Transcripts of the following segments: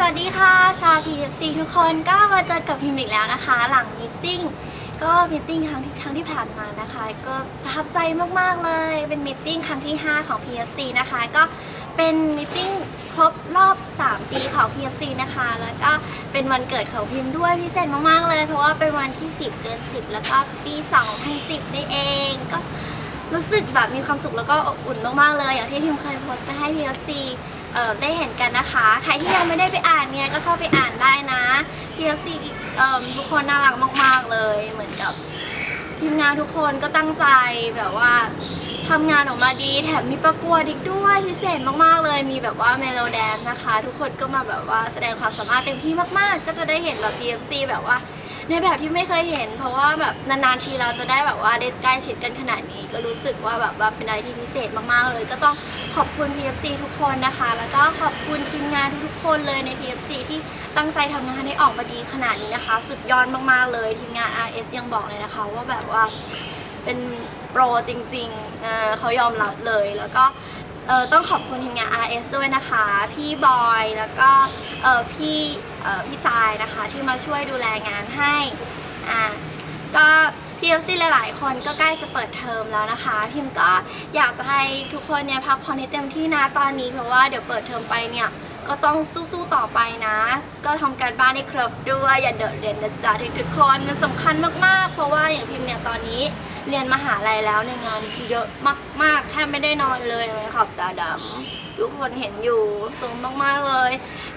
สวัสดีค่ะ ชาว TFC ทุกคนก็มาเจอกับพิมพ์อีกแล้วนะคะ หลังมิทติ้งก็มิทติ้งครั้งที่ครั้งที่ผ่านมานะคะ ก็ประทับใจมากๆเลย เป็นมิทติ้งครั้งที่ 5 ของ PFC นะคะ ก็เป็นมิทติ้งครบรอบ 3 ปีของ PFC นะคะ แล้วก็เป็นวันเกิดของพิมพ์ด้วยพิเศษมากๆเลย เพราะว่าเป็นวันที่ 10 เดือน 10 แล้วก็ปี2010นี่เองก็รู้สึกแบบมีความสุขแล้วก็อบอุ่นมากๆเลย อย่างที่พิมเคยโพสต์ไปให้ PLC เออได้เห็นกันนะคะ ใครที่ยังไม่ได้ไปอ่านเนี่ยก็เข้าไปอ่านได้นะ PLC เอิ่มทุกคนน่ารักมาก ๆ เลย เหมือนกับทีมงานทุกคนก็ตั้งใจแบบว่าทำงานออกมาดีแถมมีประกวดอีกด้วยพิเศษมากๆเลย มีแบบว่าเมโลแดนนะคะ ทุกคนก็มาแบบว่าแสดงความสามารถเต็มที่มากๆ ก็จะได้เห็นแบบ PFC แบบว่า ในแบบที่ไม่เคยเห็น เพราะว่าแบบนานๆทีเราจะได้แบบว่าได้ใกล้ชิดกันขนาดนี้ ก็รู้สึกว่าแบบว่าเป็นอะไรที่พิเศษมากๆเลย ก็ต้องขอบคุณ PFC ทุกคนนะคะ แล้วก็ขอบคุณทีมงานทุกๆคนเลยใน PFC ที่ตั้งใจทำงานให้ออกมาดีขนาดนี้นะคะ สุดยอดมากๆเลยทีมงาน RS ยังบอกเลยนะคะ ว่าแบบว่าเป็นโปรจริงๆเเขายอมรับเลยแล้วก็ เออต้องขอบคุณทีมงาน RS ด้วยนะคะ พี่บอยแล้วก็เออพี่เออพี่ทรายนะคะ ที่มาช่วยดูแลงานให้อ่าก็ PFC หลาย ๆ คนก็ใกล้จะเปิดเทอมแล้วนะคะ พิมก็อยากจะให้ทุกคนเนี่ยพักผ่อนให้เต็มที่นะตอนนี้เพราะว่าเดี๋ยวเปิดเทอมไปเนี่ยก็ต้องสู้ๆต่อไปนะ ก็ทำการบ้านให้ครบด้วยอย่าเดดเรียนนะจ๊ะทุกๆคนมันสำคัญมากๆ เพราะว่าอย่างพิมเนี่ยตอนนี้ เรียนมหาลัยแล้วในงานเยอะมากๆแทบไม่ได้นอนเลยไหมขอบตาดำทุกคนเห็นอยู่สูงมากๆเลย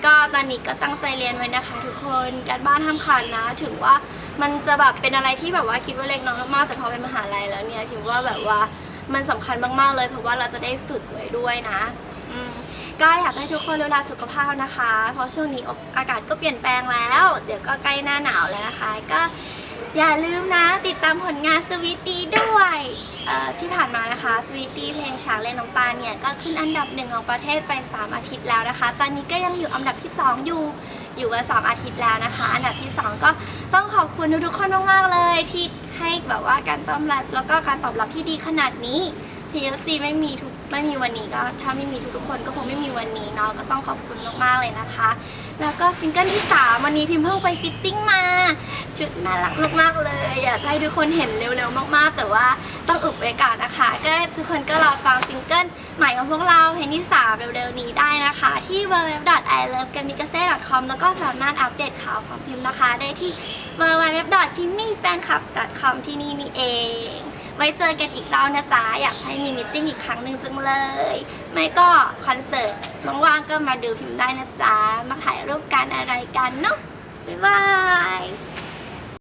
ก็ตอนนี้ก็ตั้งใจเรียนไว้นะคะ ทุกคนการบ้านห้ามขาดนะ ถึงว่ามันจะแบบเป็นอะไรที่แบบว่าคิดว่าเล็กน้อยมากๆแต่พอเป็นมหาลัยแล้วเนี่ยพิมว่าแบบว่ามันสำคัญมากๆเลย เพราะว่าเราจะได้ฝึกไว้ด้วยนะก็อยากให้ทุกคนดูแลสุขภาพนะคะ เพราะช่วงนี้อากาศก็เปลี่ยนแปลงแล้ว เดี๋ยวก็ใกล้หน้าหนาวแล้วนะคะ ก็ อย่าลืมนะติดตามผลงานสวีตดีด้วยที่ผ่านมานะคะสวีตดีเพลงฉากเล่นน้ำตาเนี่ย ก็ขึ้นอันดับหนึ่งของประเทศไป 3 อาทิตย์แล้วนะคะ ตอนนี้ก็ยังอยู่อันดับที่ 2 อยู่อยู่มาสอาทิตย์แล้วนะคะ อันดับที่ 2 ก็ต้องขอบคุณทุกๆคนมากๆเลยที่ให้แบบว่าการต้อบรับแล้วก็การตอบรับที่ดีขนาดนี้ PFC ไม่มีทุกไม่มีวันนี้ก็ถ้าไม่มีทุกๆคนก็คงไม่มีวันนี้เนาะก็ต้องขอบคุณมากๆเลยนะคะ แล้วก็ซิงเกิลที่ 3 วันนี้พิมพ์เพิ่งไปฟิตติ้งมา ชุดน่ารักมากๆเลย อยากให้ทุกคนเห็นเร็วๆมากๆ แต่ว่าต้องอุบไว้ก่อนนะคะ ก็ทุกคนก็รอฟังซิงเกิลใหม่ของพวกเราเพลงที่ 3 เร็วๆนี้ได้นะคะ ที่ www.ilovegamigaze.com แล้วก็สามารถอัปเดตข่าวของพิมพ์นะคะ ได้ที่ www.pimmyfanclub.com ที่นี่นี่เอง ไว้เจอกันอีกรอบนะจ๊ะ อยากให้มีมิทติ้งอีกครั้งหนึ่งจังเลย ไม่ก็คอนเสิร์ตว่างๆก็มาดูพิมพ์ได้นะจ๊ะ มาถ่ายรูปกันอะไรกันเนาะบ๊ายบาย